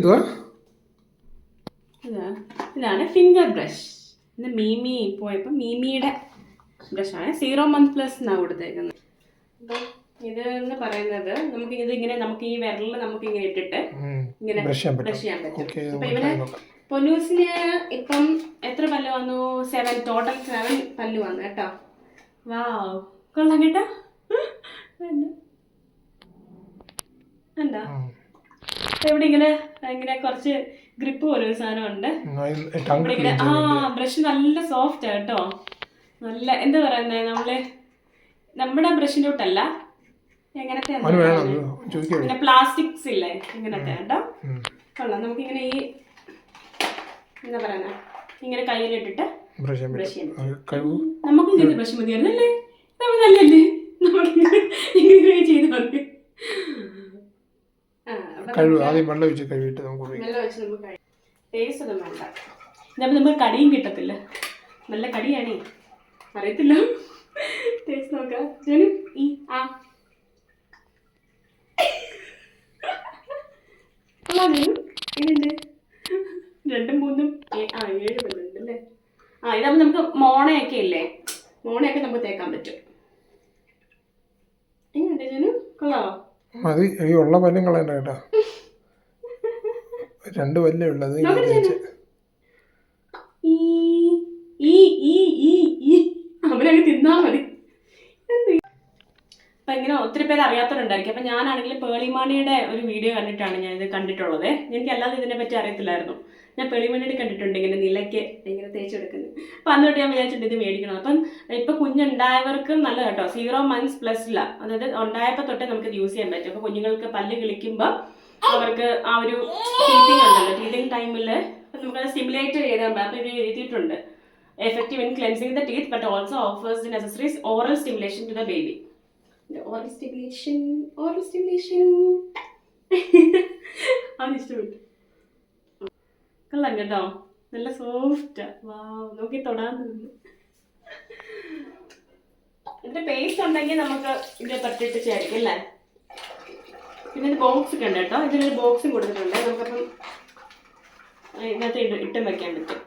എന്തുവാ? ഇതാണ് finger brush ഇത് മീമി പോയപ്പോൾ മീമിയുടെ ബ്രഷാണ് സീറോ മന്ത് പ്ലസ് എന്നാണ് കൊടുത്തേക്കുന്നത്. അപ്പം ഇത് എന്ന് പറയുന്നത് നമുക്ക് ഇത് ഇങ്ങനെ നമുക്ക് ഈ വിരലിൽ നമുക്ക് ഇങ്ങനെ ഇട്ടിട്ട് ഇങ്ങനെ ബ്രഷ് ചെയ്യാൻ പറ്റും. അപ്പൊ ഇവർ ഇവന് പൊന്നൂസിന് ഇപ്പം എത്ര പല്ല് വന്നു? സെവൻ ടോട്ടൽ സെവൻ പല്ല് വന്നു കേട്ടോ. വാ കൊള്ളാം കേട്ടോ. എന്താ എവിടെ ഇവിടെ ഇങ്ങനെ ഇങ്ങനെ കുറച്ച് ഗ്രിപ്പ് പോലെ ഒരു സാധനം ഉണ്ട്. ഇങ്ങനെ ആ ബ്രഷ് നല്ല സോഫ്റ്റ് കേട്ടോ. നല്ല എന്താ പറയുന്നത് നമ്മൾ നമ്മുടെ ബ്രഷിന്റെ തൊട്ടല്ല എങ്ങനത്തെ ചോദിക്കാം പ്ലാസ്റ്റിക്സ് ഇല്ലേ ഇങ്ങനത്തെ കേട്ടോ. കൊള്ളാം നമുക്ക് ഇങ്ങനെ ഈ എന്താ പറയുന്നത് ഇങ്ങനെ കയ്യിലിട്ടിട്ട് ബ്രഷ് നമുക്ക് ഇങ്ങനെ ബ്രഷ് മതിയായിരുന്നല്ലേ നമ്മൾ നല്ലല്ലേ നമുക്കിങ്ങനെ ഇങ്ങനെ ചെയ്ത് മതി കഴിവ് ആദ്യം വെള്ളം ഒഴിച്ച് കഴുകിയിട്ട് നമുക്ക് ഉപയോഗിക്കാം വെള്ളം നമുക്ക് കഴി- ടേസ്റ്റ് ഒന്നും വേണ്ട. ഇതപ്പോൾ നമുക്ക് കടിയും കിട്ടത്തില്ല. നല്ല കടിയാണേ. അറിയത്തില്ല. ടേസ്റ്റ് നോക്കാം. ജനു ഈ ആ. കൊള്ളാം ജനു എങ്ങനെയുണ്ട് രണ്ടും മൂന്നും ഏ- ആ ഏഴ് പേരുണ്ട് അല്ലേ? ആ ഇതാകുമ്പോൾ നമുക്ക് മോണയൊക്കെ ഇല്ലേ? മോണയൊക്കെ നമുക്ക് തേക്കാൻ പറ്റും. എങ്ങനെയുണ്ട് ജനു കൊള്ളാവോ? മതി. ഈ ഉള്ള പല്ലും കളയണ്ട കേട്ടോ. രണ്ട് പല്ലേ ഉള്ളത്. അവനങ്ങ് തിന്നാ മതി. അപ്പൊ ഇങ്ങനെ ഒത്തിരി പേര് അറിയാത്തവരുണ്ടായിരിക്കും. അപ്പൊ ഞാനാണെങ്കിൽ പേളിമാണിയുടെ ഒരു വീഡിയോ കണ്ടിട്ടാണ് ഞാൻ ഇത് കണ്ടിട്ടുള്ളത്. എനിക്ക് അല്ലാതെ ഇതിനെ പറ്റി അറിയത്തില്ലായിരുന്നു. ഞാൻ പേളിമാണിയുടെ കണ്ടിട്ടുണ്ട് ഇങ്ങനെ നിലയ്ക്ക് ഇങ്ങനെ തേച്ചെടുക്കുന്നത് അപ്പൊ അന്ന് തൊട്ട് ഞാൻ വിചാരിച്ചിട്ടുണ്ട് ഇത് മേടിക്കണം. അപ്പം ഇപ്പൊ കുഞ്ഞുണ്ടായവർക്കും നല്ല കേട്ടോ. സീറോ മന്ത്സ് പ്ലസ് ഇല്ല അതായത് ഉണ്ടായപ്പോൾ തൊട്ടേ നമുക്ക് ഇത് യൂസ് ചെയ്യാൻ പറ്റും. അപ്പൊ കുഞ്ഞുങ്ങൾക്ക് പല്ല് കിളിക്കുമ്പോൾ അവർക്ക് ആ ഒരു ടീത്തിങ് ഉണ്ടല്ലോ. ടീത്തിങ് ടൈമിൽ നമുക്ക് സിമുലേറ്റ് ചെയ്താൽ അപ്പോൾ ഇത് എഴുതിയിട്ടുണ്ട്. Effective in cleansing the teeth but also offers the necessaries oral stimulation to the baby oral stimulation oral stimulation അത് ഇഷ്ടപ്പെട്ടു. കൊള്ളാം കേട്ടോ. നല്ല സോഫ്റ്റ് വാ നോക്കി തൊടാൻ തോന്നുന്നു. ഇതിന്റെ പേസ്റ്റ് ഉണ്ടെങ്കിൽ നമുക്ക് ഇത് പറ്റിയിട്ട് ചേർക്കും അല്ലേ? പിന്നെ ഇത് ബോക്സ് ഒക്കെ ഉണ്ട് കേട്ടോ. ഇതിലൊരു ബോക്സും കൊടുത്തിട്ടുണ്ട്. നമുക്കപ്പം ഇതിനകത്ത് ഇട്ട് വെക്കാൻ പറ്റും.